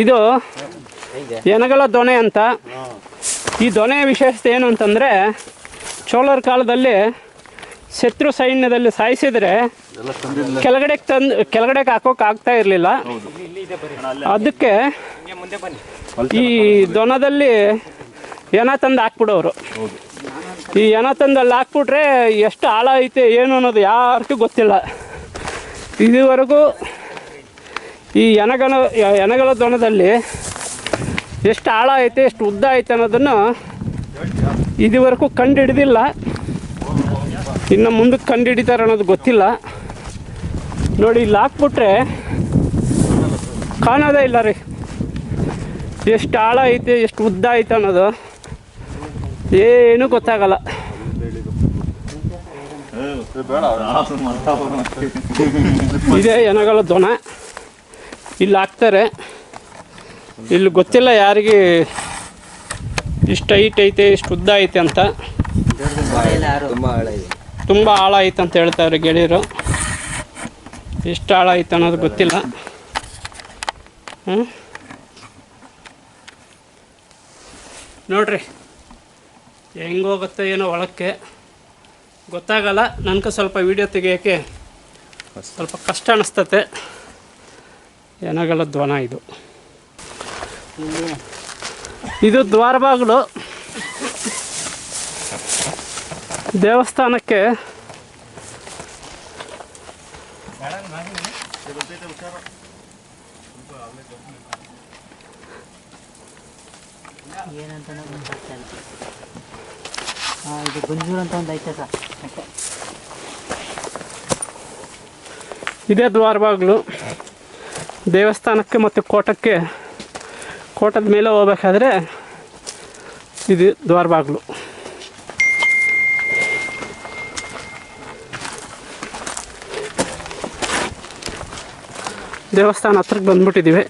ಇದು ಎನಗಲ ದೊಣೆ ಅಂತ. ಈ ದೊಣೆಯ ವಿಶೇಷತೆ ಏನು ಅಂತಂದರೆ, ಚೋಳರ ಕಾಲದಲ್ಲಿ ಶತ್ರು ಸೈನ್ಯದಲ್ಲಿ ಸಾಯಿಸಿದರೆ ಕೆಳಗಡೆ ತಂದು ಕೆಳಗಡೆಗೆ ಹಾಕೋಕೆ ಆಗ್ತಾ ಇರಲಿಲ್ಲ. ಅದಕ್ಕೆ ಈ ದೊಣದಲ್ಲಿ ಏನ ತಂದು ಹಾಕ್ಬಿಡೋರು. ಈ ಏನ ತಂದು ಅಲ್ಲಿ ಹಾಕ್ಬಿಟ್ರೆ ಎಷ್ಟು ಆಳ ಐತೆ, ಏನು ಅನ್ನೋದು ಯಾರಿಗೂ ಗೊತ್ತಿಲ್ಲ. ಇದುವರೆಗೂ ಈ ಎನಗನ ಎನಗಲ ದೊಣದಲ್ಲಿ ಎಷ್ಟು ಆಳ ಐತೆ ಎಷ್ಟು ಉದ್ದ ಐತೆ ಅನ್ನೋದನ್ನು ಇದುವರೆಗೂ ಕಂಡು ಹಿಡ್ದಿಲ್ಲ ಇನ್ನು ಮುಂದಕ್ಕೆ ಕಂಡು ಹಿಡಿತಾರೆ ಅನ್ನೋದು ಗೊತ್ತಿಲ್ಲ. ನೋಡಿ ಇಲ್ಲಿ ಹಾಕ್ಬಿಟ್ರೆ ಕಾಣೋದೇ ಇಲ್ಲ ರೀ. ಎಷ್ಟು ಆಳ ಐತೆ ಎಷ್ಟು ಉದ್ದ ಐತೆ ಅನ್ನೋದು ಏನೂ ಗೊತ್ತಾಗಲ್ಲ. ಇದೇ ಎನಗಲ ದೊಣ ಇಲ್ಲಿ ಹಾಕ್ತಾರೆ. ಇಲ್ಲಿ ಗೊತ್ತಿಲ್ಲ ಯಾರಿಗೆ ಇಷ್ಟು ಹೈಟ್ ಐತೆ ಇಷ್ಟು ಉದ್ದ ಐತೆ ಅಂತ. ತುಂಬ ಆಳ ಐತೆ ಅಂತ ಹೇಳ್ತಾರೆ ಗೆಳೆಯರು. ಎಷ್ಟು ಆಳ ಐತೆ ಅನ್ನೋದು ಗೊತ್ತಿಲ್ಲ. ಹ್ಞೂ ನೋಡ್ರಿ ಹೆಂಗೆ ಹೋಗುತ್ತೆ ಏನೋ ಒಳಕ್ಕೆ. ಗೊತ್ತಾಗಲ್ಲ ನನಗೆ ಸ್ವಲ್ಪ ವೀಡಿಯೋ ತೆಗಿಯೋಕ್ಕೆ ಸ್ವಲ್ಪ ಕಷ್ಟ ಅನಿಸ್ತತೆ. ಏನಾಗಲ್ಲ ಧ್ವನ ಇದು. ಇದು ದ್ವಾರ ಬಾಗಿಲು ದೇವಸ್ಥಾನಕ್ಕೆ ಇದು ಗುಂಜೂರು ಅಂತ ಒಂದು ಐತೆ ಸರ್ ಅಷ್ಟೇ ಇದೇ ದ್ವಾರ ಬಾಗಿಲು ದೇವಸ್ಥಾನಕ್ಕೆ ಮತ್ತು ಕೋಟಕ್ಕೆ ಕೋಟದ ಮೇಲೆ ಹೋಗ್ಬೇಕಾದ್ರೆ ಇದು ದ್ವಾರಬಾಗ್ಲು ದೇವಸ್ಥಾನ ಹತ್ರಕ್ಕೆ ಬಂದ್ಬಿಟ್ಟಿದ್ದೀವಿ.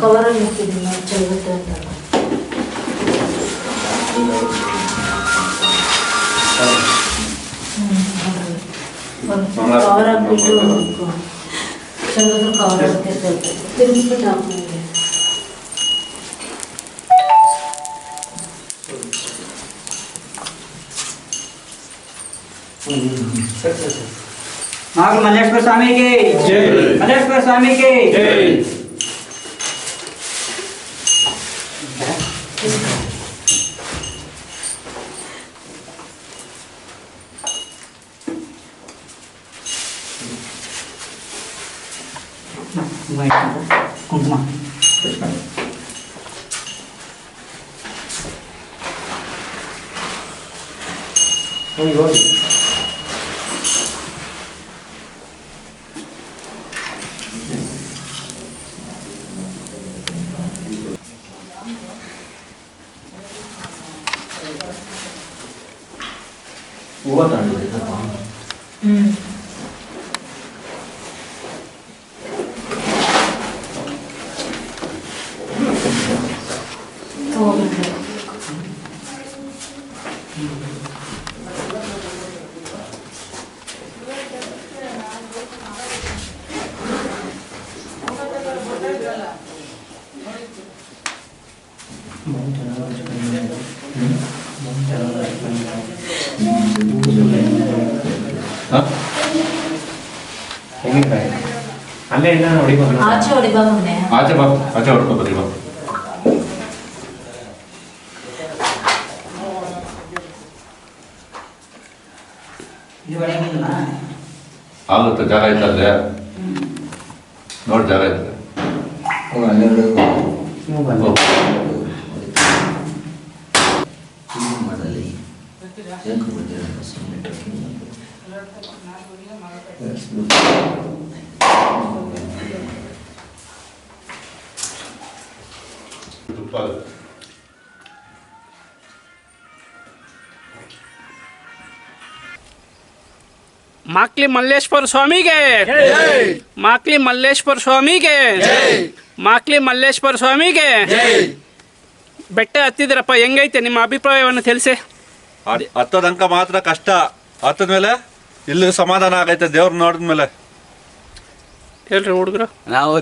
ಕವರಲ್ಲಿ ಇಟ್ಟಿದ್ದೀನಿ ನಾವು ಚೆಲ್ಲುತ್ತೆ ಅಂತಲ್ಲ ಕವರ್ ಹಾಕ್ಬಿಟ್ಟು ಚೆಲ್ಲಿದ್ರೆ ಕವರ್ ಹಾಕಿ ತಿರುಗಿಸ್ಬಿಟ್ಟು ಹಾಕ್ಬಿಟ್ಟು ನಾಗ ಮಲ್ಲೇಶ್ವರ ಸ್ವಾಮಿಗೆ ಮಲ್ಲೇಶ್ವರ ಸ್ವಾಮಿಗೆ Vai, conta uma. Oi, oi. ಕುಂಕುಮ ಹೋಗಿ ಹೋಗಿ ಹ್ಞೂ ಹೋಗ್ಬಿಟ್ಟು ಅಲ್ಲೇ ಇಲ್ಲ ನೋಡಿ. ಆಚೆ ಮೊನ್ನೆ ಆಚೆ ಬಾ ಆಚೆ ಹೊಡ್ಕೋಬೋದು ಬಾ. ಇದು ಒಳಗಿಲ್ಲ ಆಗುತ್ತೆ ಜಾಗ ಐತೆ ಅಲ್ಲೇ. ನೋಡಿ ಜಾಗ ಐತೆ. ನೀವು ಬನ್ನಿ ಹೋಗು. ಮಾಕ್ಲಿ ಮಲ್ಲೇಶ್ವರ ಸ್ವಾಮಿಗೆ. ಮಾಕ್ಲಿ ಮಲ್ಲೇಶ್ವರ ಸ್ವಾಮಿಗೆ. ಮಾಕ್ಲಿ ಮಲ್ಲೇಶ್ವರ ಸ್ವಾಮಿಗೆ. ಬೆಟ್ಟ ಹತ್ತಿದ್ರಪ್ಪ ಹೆಂಗೈತೆ ನಿಮ್ಮ ಅಭಿಪ್ರಾಯವನ್ನು ತಿಳಿಸಿ. ಹತ್ತದಂಕ ಮಾತ್ರ ಕಷ್ಟ. ಹತ್ತದ ಮೇಲೆ ಇಲ್ಲಿ ಸಮಾಧಾನ ಆಗೈತೆ ದೇವ್ರ ನೋಡಿದ್ಮೇಲೆ. ಹೇಳ್ರಿ ಹುಡುಗರು. ನಾವು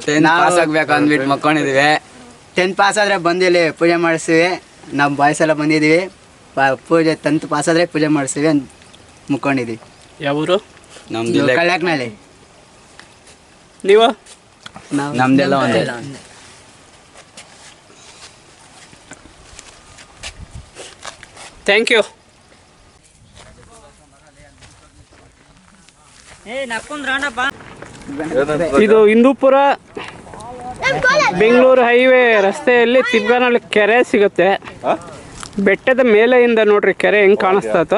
ಅಂದ್ಬಿಟ್ಟು ಟೆಂತ್ ಪಾಸ್ ಆದರೆ ಬಂದು ಇಲ್ಲಿ ಪೂಜೆ ಮಾಡಿಸ್ತೀವಿ. ನಮ್ಮ ಬಾಯ್ಸ್ ಎಲ್ಲ ಬಂದಿದ್ದೀವಿ ಪ- ಪೂಜೆ ಟೆಂತ್ ಪಾಸ್ ಆದರೆ ಪೂಜೆ ಮಾಡಿಸ್ತೀವಿ ಅಂತ ಮುಕ್ಕೊಂಡಿದ್ದೀವಿ ಯಾವೂರು? ನಮ್ದು ಕಳ್ಯಾಕ್ನಲ್ಲಿ ನೀವು? ನಾವು ನಮ್ದೆಲ್ಲ ಒಂದೇ. ಥ್ಯಾಂಕ್ ಯು ಇದು ಹಿಂದೂಪುರ ಬೆಂಗಳೂರು ಹೈವೇ ರಸ್ತೆಯಲ್ಲಿ ತಿಬ್ಗಾನಲ್ಲಿ ಕೆರೆ ಸಿಗುತ್ತೆ. ಬೆಟ್ಟದ ಮೇಲೆಯಿಂದ ನೋಡ್ರಿ ಕೆರೆ ಹೆಂಗ್ ಕಾಣಿಸ್ತಾ ಇತ್ತು.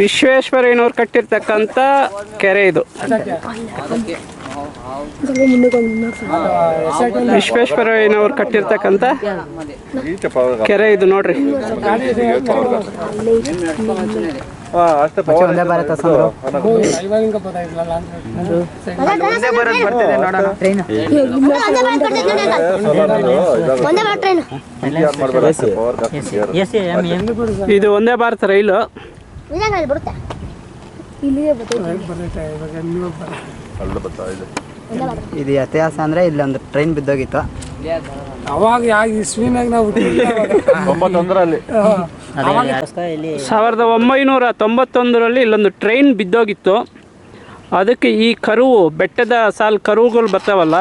ವಿಶ್ವೇಶ್ವರಯ್ಯನವ್ರು ಕಟ್ಟಿರ್ತಕ್ಕಂತ ಕೆರೆ ಇದು. ವಿಶ್ವೇಶ್ವರಯ್ಯನವ್ರು ಕಟ್ಟಿರ್ತಕ್ಕಂಥ ಕೆರೆ ಇದು ನೋಡ್ರಿ. ಒಂದೇ ಭಾರತ ಒಂದೇ ಇದು ಒಂದೇ ಭಾರತ ರೈಲು. ಇದಂಗ ಬರುತ್ತೆ. ಇಲ್ಲಿಗೆ ಬರ್ತೈತೆ ಇದು. ಇತಿಹಾಸ ಇಲ್ಲಿ ಇಲ್ಲೊಂದು ಟ್ರೈನ್ ಬಿದ್ದೋಗಿತ್ತು. ಅವಾಗ ಯಾವ ಇಸ್ವಿನಾಗ ನಾವು ತೊಂಬತ್ತೊಂದರಲ್ಲಿ. ಇಲ್ಲಿ ಸಾವಿರದ ಒಂಬೈನೂರ ತೊಂಬತ್ತೊಂದರಲ್ಲಿ ಇಲ್ಲೊಂದು ಟ್ರೈನ್ ಬಿದ್ದೋಗಿತ್ತು. ಅದಕ್ಕೆ ಈ ಕರುವು ಬೆಟ್ಟದ ಸಾಲು ಕರುವುಗಳು ಬರ್ತಾವಲ್ಲ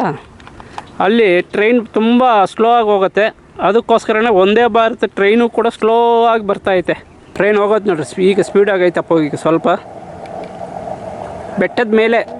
ಅಲ್ಲಿ ಟ್ರೈನ್ ತುಂಬ ಸ್ಲೋ ಆಗಿ ಹೋಗುತ್ತೆ. ಅದಕ್ಕೋಸ್ಕರನೇ ಒಂದೇ ಭಾರತ ಟ್ರೈನು ಕೂಡ ಸ್ಲೋ ಆಗಿ ಬರ್ತಾಯಿತ್ತೆ ಟ್ರೈನ್ ಹೋಗೋದು ನೋಡ್ರಿ ಸ್ಪೀ- ಈಗ ಸ್ಪೀಡ್ ಅಪ್ಪ ಈಗ ಸ್ವಲ್ಪ. ಬೆಟ್ಟದ ಮೇಲೆ.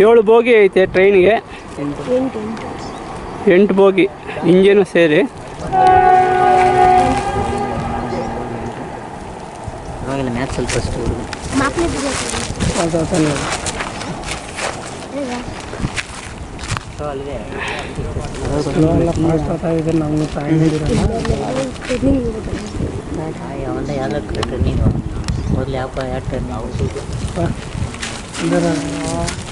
ಏಳು ಬೋಗಿ ಐತೆ ಟ್ರೈನ್ಗೆ. ಎಂಟು. ಬೋಗಿ ಇಂಜಿನು ಸೇರಿ. ಯಾವ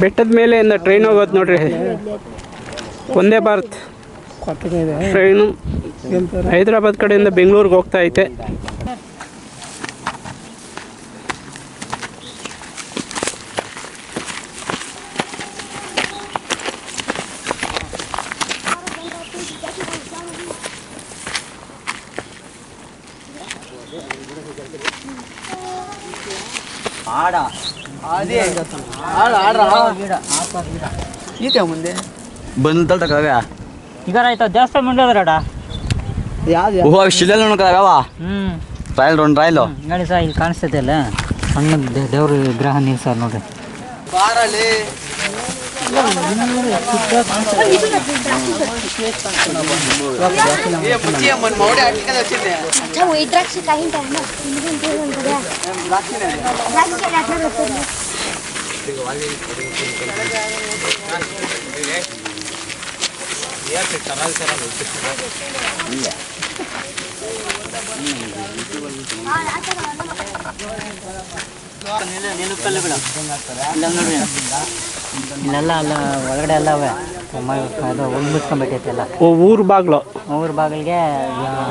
ಯಾವ ಮೇಲೆ ಇಂದ ಟ್ರೈನ್ ಹೋಗೋದು ನೋಡ್ರಿ. ಒಂದೇ ಭಾರತ್. ಟ್ರೈನು ಹೈದರಾಬಾದ್ ಕಡೆಯಿಂದ ಬೆಂಗಳೂರಿಗೆ ಹೋಗ್ತಾ ಐತೆ. ಈತೆ ಮುಂದೆ? ಬಂದು ಈಗ ಆಯ್ತಾ ಯಾವ್ದು ಶಿಲೆಲ್ಲ ಹ್ಞೂ ರಾಯಲ್ ರೌಂಡ್ ರಾಯಲು. ನೋಡಿ ಸರ್ ಇಲ್ಲಿ ಕಾಣಿಸ್ತೈತೆ ಅಲ್ಲ. ಸಣ್ಣ ದೇವ್ರ ವಿಗ್ರಹ ನೋಡಿ ನೋಡ್ರಿ. अच्छा वो द्राक्षी काही काय ना इंग्लिश जेवण बघा द्राक्षी काय आठवण होतं ಇಲ್ಲ ನೋಡ್ರಿ ಇಲ್ಲೆಲ್ಲ ಅಲ್ಲ ಒಳಗಡೆ ಎಲ್ಲ ಅವೆ. ಅದು ಓ ಊರು ಬಾಗ್ಲು? ಊರ ಬಾಗಿಲಿಗೆ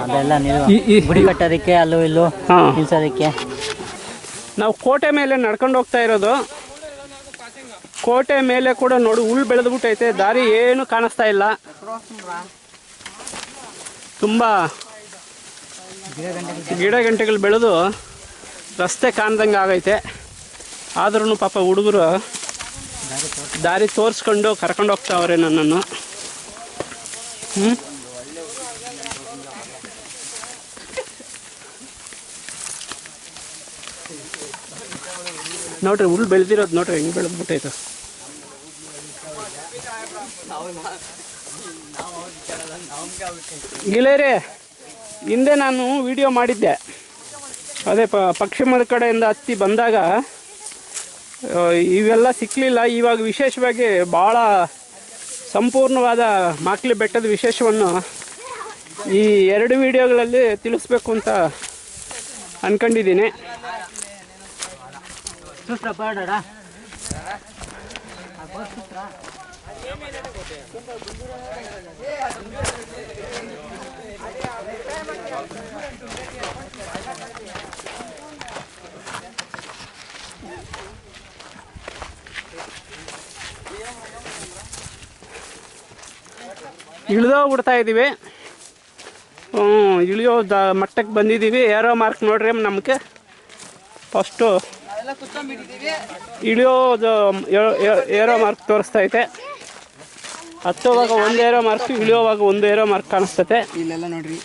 ಅದೆಲ್ಲ ಈ- ಗುಡಿ ಕಟ್ಟೋದಕ್ಕೆ ಅಲ್ಲೂ ಇಲ್ಲೂ ನಿಲ್ಸೋದಕ್ಕೆ. ನಾವು ಕೋಟೆ ಮೇಲೆ ನಡ್ಕೊಂಡು ಹೋಗ್ತಾ ಇರೋದು. ಕೋಟೆ ಮೇಲೆ ಕೂಡ ನೋಡಿ ಹುಲ್ ಬೆಳೆದ್ಬಿಟ್ಟೈತೆ. ದಾರಿ ಏನು ಕಾಣಿಸ್ತಾ ಇಲ್ಲ. ತುಂಬ ಗಿಡ ಗಂಟೆಗಳು ಬೆಳೆದು ರಸ್ತೆ ಕಾಣ್ದಂಗೆ ಆಗೈತೆ. ಆದ್ರೂ ಪಾಪ ಹುಡುಗರು ದಾರಿ ತೋರಿಸ್ಕೊಂಡು ಕರ್ಕೊಂಡು ಹೋಗ್ತಾವ್ರೆ ನನ್ನನ್ನು. ಹ್ಞೂ ನೋಡ್ರಿ ಹುಲ್ ಬೆಳೆದಿರೋದು ನೋಡ್ರಿ, ಹೆಂಗೆ ಬೆಳೆದ್ಬಿಟ್ಟೈತೆ. ಗಿಲೇರಿ ಹಿಂದೆ ನಾನು ವಿಡಿಯೋ ಮಾಡಿದ್ದೆ. ಅದೇ ಪಶ್ಚಿಮದ ಕಡೆಯಿಂದ ಹತ್ತಿ ಬಂದಾಗ ಇವೆಲ್ಲ ಸಿಕ್ಕಲಿಲ್ಲ ಇವಾಗ ವಿಶೇಷವಾಗಿ ಭಾಳ ಸಂಪೂರ್ಣವಾದ ಮಾಕ್ಲಿ ಬೆಟ್ಟದ ವಿಶೇಷವನ್ನು ಈ ಎರಡು ವಿಡಿಯೋಗಳಲ್ಲಿ ತಿಳಿಸ್ಬೇಕು ಅಂತ ಅಂದ್ಕೊಂಡಿದ್ದೀನಿ ಇಳಿದೋಗ್ಬಿಡ್ತಾ ಇದ್ದೀವಿ. ಹ್ಞೂ ಇಳಿಯೋ ದ ಮಟ್ಟಕ್ಕೆ ಬಂದಿದ್ದೀವಿ. ಏರೋ ಮಾರ್ಕ್ ನೋಡ್ರಿ ನಮಗೆ. ಫಸ್ಟು ಇಳಿಯೋದು ಏರೋ ಮಾರ್ಕ್ ತೋರಿಸ್ತೈತೆ ಹತ್ತೋವಾಗ ಒಂದು ಏರೋ ಮಾರ್ಕ್ ಇಳಿಯೋವಾಗ ಒಂದು ಏರೋ ಮಾರ್ಕ್ ಕಾಣಿಸ್ತೈತೆ. ಇಲ್ಲೆಲ್ಲ ನೋಡ್ರಿ.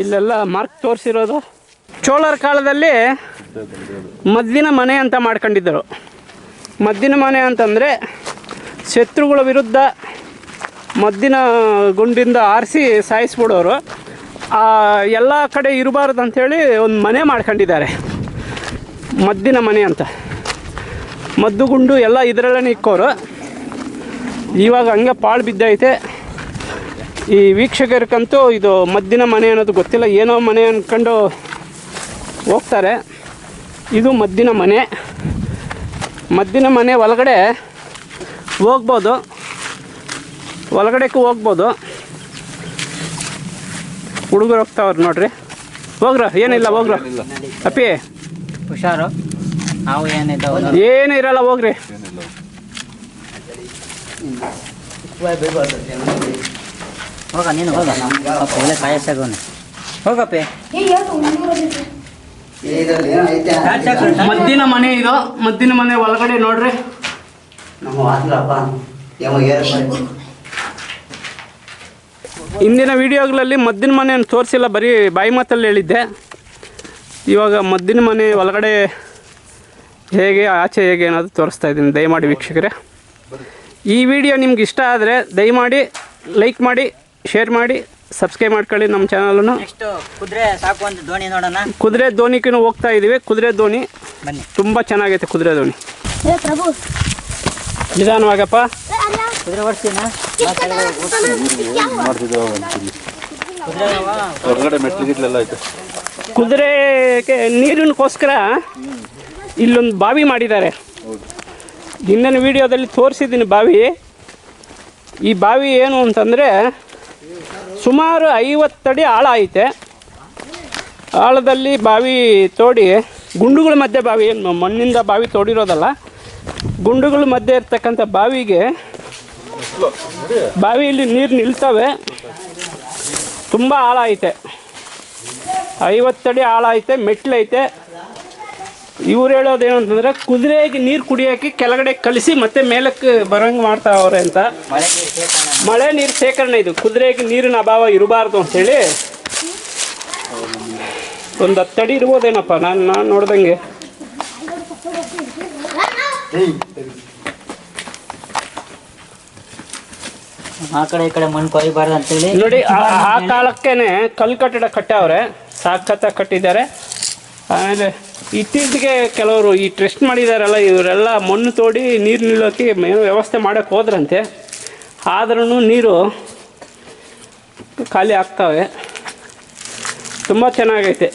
ಇಲ್ಲೆಲ್ಲ ಮಾರ್ಕ್ ತೋರಿಸಿರೋದು. ಚೋಳರ ಕಾಲದಲ್ಲಿ ಮದ್ದಿನ ಮನೆ ಅಂತ ಮಾಡ್ಕೊಂಡಿದ್ದರು. ಮದ್ದಿನ ಮನೆ ಅಂತಂದರೆ ಶತ್ರುಗಳ ವಿರುದ್ಧ ಮದ್ದಿನ ಗುಂಡಿಂದ ಆರಿಸಿ ಸಾಯಿಸ್ಬಿಡೋರು. ಎಲ್ಲ ಕಡೆ ಇರಬಾರ್ದು ಅಂಥೇಳಿ ಒಂದು ಮನೆ ಮಾಡ್ಕೊಂಡಿದ್ದಾರೆ. ಮದ್ದಿನ ಮನೆ ಅಂತ. ಮದ್ದು ಗುಂಡು ಎಲ್ಲ ಇದರಲ್ಲೇ ಇಕ್ಕೋರು. ಇವಾಗ ಹಂಗೆ ಪಾಳು ಬಿದ್ದೈತೆ. ಈ ವೀಕ್ಷಕರಿಗಂತೂ ಇದು ಮದ್ದಿನ ಮನೆ ಅನ್ನೋದು ಗೊತ್ತಿಲ್ಲ. ಏನೋ ಮನೆ ಅಂದ್ಕೊಂಡು ಹೋಗ್ತಾರೆ. ಇದು ಮದ್ದಿನ ಮನೆ. ಮದ್ದಿನ ಮನೆ ಒಳಗಡೆ ಹೋಗ್ಬೋದು. ಒಳಗಡೆಗೂ ಹೋಗ್ಬೋದು. ಹುಡುಗರು ಹೋಗ್ತಾವ್ರು ನೋಡ್ರಿ. ಹೋಗ್ರ ಏನಿಲ್ಲ ಹೋಗ್ರ. ಅಪ್ಪಿ. ಹುಷಾರು. ನಾವು ಏನು ಇರಲ್ಲ ಹೋಗ್ರಿ. ಹೋಗ ನೀನು ಹೋಗ. ಪಾಪ ಒಳ್ಳೆ ಕಾಯಸಾಗೋನೆ ಹೋಗಪ್ಪೆ ಮದ್ದಿನ ಮನೆ ಇದು. ಮದ್ದಿನ ಮನೆ ಒಳಗಡೆ ನೋಡ್ರಿ. ನಮ್ಮ ಇಂದಿನ ವಿಡಿಯೋಗಳಲ್ಲಿ ಮದ್ದಿನ ಮನೆಯನ್ನು ತೋರಿಸಿಲ್ಲ ಬರೀ ಬಾಯಿ ಮಾತಲ್ಲಿ ಹೇಳಿದ್ದೆ. ಇವಾಗ ಮದ್ದಿನ ಮನೆ ಒಳಗಡೆ ಹೇಗೆ ಆಚೆ ಹೇಗೆ ಅನ್ನೋದು ತೋರಿಸ್ತಾ ಇದ್ದೀನಿ ದಯಮಾಡಿ ವೀಕ್ಷಕರೇ. ಈ ವಿಡಿಯೋ ನಿಮ್ಗೆ ಇಷ್ಟ ಆದರೆ ದಯಮಾಡಿ ಲೈಕ್ ಮಾಡಿ ಶೇರ್ ಮಾಡಿ ಸಬ್ಸ್ಕ್ರೈಬ್ ಮಾಡ್ಕೊಳ್ಳಿ ನಮ್ಮ ಚಾನಲನ್ನು. ನೆಕ್ಸ್ಟ್ ಕುದುರೆ ಸಾಕು ಅಂತ ದೋಣಿ ನೋಡೋಣ. ಕುದುರೆ ದೋಣಿಗೂ ಹೋಗ್ತಾ ಇದ್ದೀವಿ ಕುದುರೆ ದೋಣಿ ಬನ್ನಿ. ತುಂಬ ಚೆನ್ನಾಗೈತೆ ಕುದುರೆ ದೋಣಿ ಏ ಪ್ರಭು ನಿಧಾನವಾಗಪ್ಪ. ಹೊರಗಡೆ ಮೆಟ್ಲಿಗಿಟ್ಲೆಲ್ಲ ಆಯ್ತು. ಕುದುರೆಗೆ ನೀರಿನಕ್ಕೋಸ್ಕರ ಇಲ್ಲೊಂದು ಬಾವಿ ಮಾಡಿದ್ದಾರೆ. ಹಿಂದಿನ ವಿಡಿಯೋದಲ್ಲಿ ತೋರಿಸಿದ್ದೀನಿ ಬಾವಿ. ಈ ಬಾವಿ ಏನು ಅಂತಂದರೆ ಸುಮಾರು ಐವತ್ತಡಿ ಆಳ ಐತೆ. ಆಳದಲ್ಲಿ ಬಾವಿ ತೋಡಿ ಗುಂಡುಗಳ ಮಧ್ಯೆ ಬಾವಿ ಏನು ಮಣ್ಣಿಂದ ಬಾವಿ ತೋಡಿರೋದಲ್ಲ ಗುಂಡುಗಳ ಮಧ್ಯೆ ಇರ್ತಕ್ಕಂಥ ಬಾವಿಗೆ ಬಾವಿಯಲ್ಲಿ ನೀರು ನಿಲ್ತವೆ. ತುಂಬ ಆಳ ಐತೆ. ಐವತ್ತಡಿ ಆಳ ಐತೆ ಮೆಟ್ಲೈತೆ ಇವ್ರು ಹೇಳೋದೇನು ಅಂತಂದ್ರೆ ಕುದುರೆಗೆ ನೀರು ಕುಡಿಯೋಕೆ ಕೆಳಗಡೆ ಕಲಿಸಿ ಮತ್ತೆ ಮೇಲಕ್ಕೆ ಬರೋಂಗೆ ಮಾಡ್ತಾವ್ರೆ ಅಂತ. ಮಳೆ ನೀರು ಶೇಖರಣೆ ಇದು. ಕುದುರೆಗೆ ನೀರಿನ ಅಭಾವ ಇರಬಾರ್ದು ಅಂತೇಳಿ ಒಂದು ಹತ್ತಡಿ ಇರ್ಬೋದೇನಪ್ಪ? ನಾನು ನಾನು ನೋಡ್ದಂಗೆ. ಆ ಕಡೆ ಈ ಕಡೆ ಮಣ್ಣು ಕೊಯ್ಬಾರ್ದು ಅಂತೇಳಿ ನೋಡಿ ಆ- ಆ ಕಾಲಕ್ಕೇನೆ ಕಲ್ಲು ಕಟ್ಟಡ ಕಟ್ಟವ್ರೆ ಸಾಕತ್ತ ಕಟ್ಟಿದ್ದಾರೆ. ಆಮೇಲೆ ಇತ್ತೀಚೆಗೆ ಕೆಲವರು ಈ ಟ್ರೆಸ್ಟ್ ಮಾಡಿದಾರಲ್ಲ ಇವರೆಲ್ಲ ಮಣ್ಣು ತೋಡಿ ನೀರು ನಿಲ್ಲೋಕೆ ಏನೋ ವ್ಯವಸ್ಥೆ ಮಾಡೋಕೆ ಹೋದ್ರಂತೆ. ಆದ್ರೂ ನೀರು ಖಾಲಿ ಆಗ್ತವೆ. ತುಂಬ ಚೆನ್ನಾಗೈತೆ.